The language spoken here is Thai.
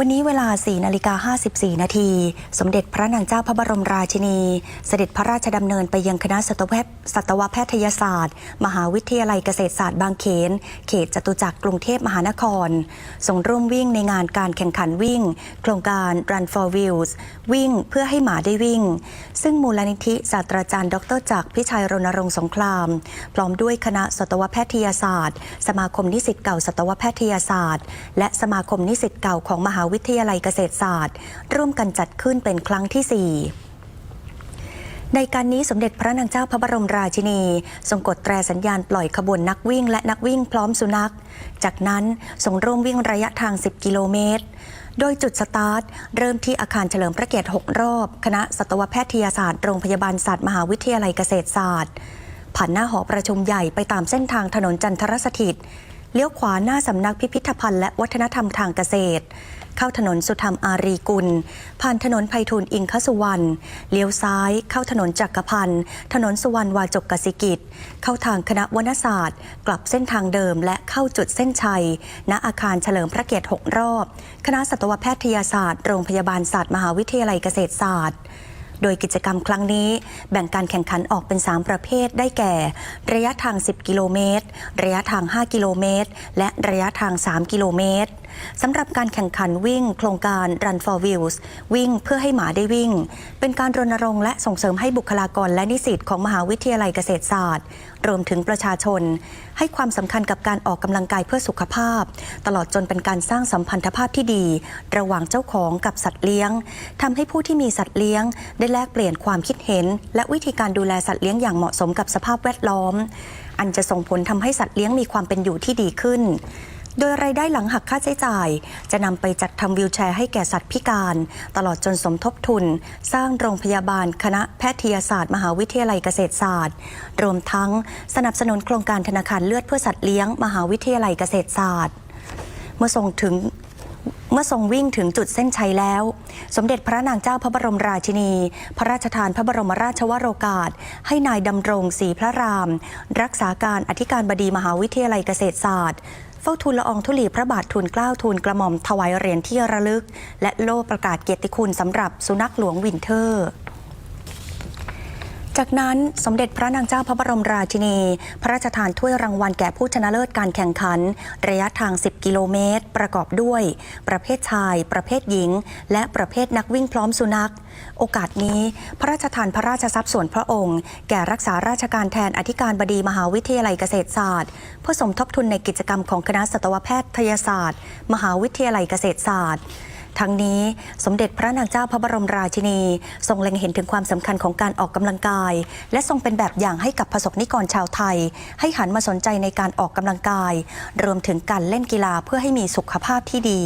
วันนี้เวลา 4 นาฬิกา 54 นาที สมเด็จพระนางเจ้าพระบรมราชินี เสด็จพระราชดำเนินไปยังคณะสัตวแพทย์แพทยศาสตร์ มหาวิทยาลัยเกษตรศาสตร์บางเขน เขตจตุจักรกรุงเทพมหานคร ส่งร่วมวิ่งในงานการแข่งขันวิ่ง โครงการ Run for Wheels วิ่งเพื่อให้หมาได้วิ่ง ซึ่งมูลนิธิศาสตราจารย์ ดรจักรพิชัยรณรงค์สงคราม พร้อมด้วยคณะสัตวแพทยศาสตร์ สมาคมนิสิตเก่าสัตวแพทยศาสตร์ และสมาคมนิสิตเก่าของมหาวิทยาลัยเกษตรศาสตร์ ร่วมกันจัดขึ้นเป็นครั้งที่ 4ในการนี้สมเด็จพระนางเจ้าพระบรมราชินี ทรงกดแตรสัญญาณปล่อยขบวนนักวิ่งและนักวิ่งพร้อมสุนัข จากนั้นทรงร่วมวิ่งระยะทาง 10 กิโลเมตร โดยจุดสตาร์ท เริ่มที่อาคารเฉลิมพระเกียรติ 6 รอบ คณะสัตวแพทยศาสตร์โรงพยาบาลศาสตร์มหาวิทยาลัยเกษตรศาสตร์ ผ่านหน้าหอประชุมใหญ่ไปตามเส้นทางถนนจันทรสถิต เลี้ยวขวาหน้าสำนักพิพิธภัณฑ์และวัฒนธรรมทางเกษตร เข้าถนนสุธรรมอารีกุล ผ่านถนนไพฑูรย์อิงคสุวรรณเลี้ยวซ้าย เข้าถนนจักรพันธ์ถนนสุวรรณวาจกกสิกิจ เข้าทางคณะวณศาสตร์ กลับเส้นทางเดิม และเข้าจุดเส้นชัย ณอาคารเฉลิมพระเกียรติ 6 รอบ คณะสัตวแพทยศาสตร์โรงพยาบาลศาสตร์มหาวิทยาลัยเกษตรศาสตร์โดยกิจกรรมครั้งนี้แบ่งการแข่งขันออกเป็น 3 ประเภทได้แก่ ระยะทาง 10 กิโลเมตร ระยะทาง 5 กิโลเมตร และระยะทาง 3 กิโลเมตรสำหรับการแข่งขันวิ่ง โครงการ Run for Wheels วิ่งเพื่อให้หมาได้วิ่ง เป็นการรณรงค์และส่งเสริมให้บุคลากรและนิสิตของมหาวิทยาลัยเกษตรศาสตร์ รวมถึงประชาชน ให้ความสำคัญกับการออกกำลังกายเพื่อสุขภาพ ตลอดจนเป็นการสร้างสัมพันธภาพที่ดี ระหว่างเจ้าของกับสัตว์เลี้ยงทำให้ผู้ที่มีสัตว์เลี้ยง ได้แลกเปลี่ยนความคิดเห็น และวิธีการดูแลสัตว์เลี้ยงอย่างเหมาะสมกับสภาพแวดล้อม อันจะส่งผลทำให้สัตว์เลี้ยงมีความเป็นอยู่ที่ดีขึ้น โดยรายได้หลังหักค่าใช้จ่าย จะนำไปจัดทำวิวแชร์ให้แก่สัตว์พิการ ตลอดจนสมทบทุน สร้างโรงพยาบาลคณะแพทยศาสตร์ มหาวิทยาลัยเกษตรศาสตร์ รวมทั้งสนับสนุนโครงการธนาคารเลือดเพื่อสัตว์เลี้ยง มหาวิทยาลัยเกษตรศาสตร์ เมื่อส่งถึงเมื่อทรงวิ่งถึงจุดเส้นชัยแล้ว สมเด็จพระนางเจ้าพระบรมราชินี พระราชทานพระบรมราชวโรกาส ให้นายดำรงศรีพระราม รักษาการอธิการบดีมหาวิทยาลัยเกษตรศาสตร์ เฝ้าทูลละอองธุลีพระบาททูลเกล้าทูลกระหม่อมถวายเหรียญที่ระลึก และโล่ประกาศเกียรติคุณสำหรับสุนัขหลวงวินเทอร์ จากนั้นสมเด็จพระนางเจ้าพระบรมราชินี พระราชทานถ้วยรางวัลแก่ผู้ชนะเลิศการแข่งขัน ระยะทาง 10 กิโลเมตร ประกอบด้วย ประเภทชาย ประเภทหญิง และประเภทนักวิ่งพร้อมสุนัข โอกาสนี้ พระราชทานพระราชทรัพย์ส่วนพระองค์ แก่รักษาราชการแทนอธิการบดีมหาวิทยาลัยเกษตรศาสตร์ เพื่อสมทบทุนในกิจกรรมของคณะสัตวแพทยศาสตร์ มหาวิทยาลัยเกษตรศาสตร์ ทั้งนี้สมเด็จพระนางเจ้าพระบรมราชินี ทรงเล็งเห็นถึงความสำคัญของการออกกำลังกาย และทรงเป็นแบบอย่างให้กับประสบนิกรชาวไทย ให้หันมาสนใจในการออกกำลังกาย รวมถึงการเล่นกีฬาเพื่อให้มีสุขภาพที่ดี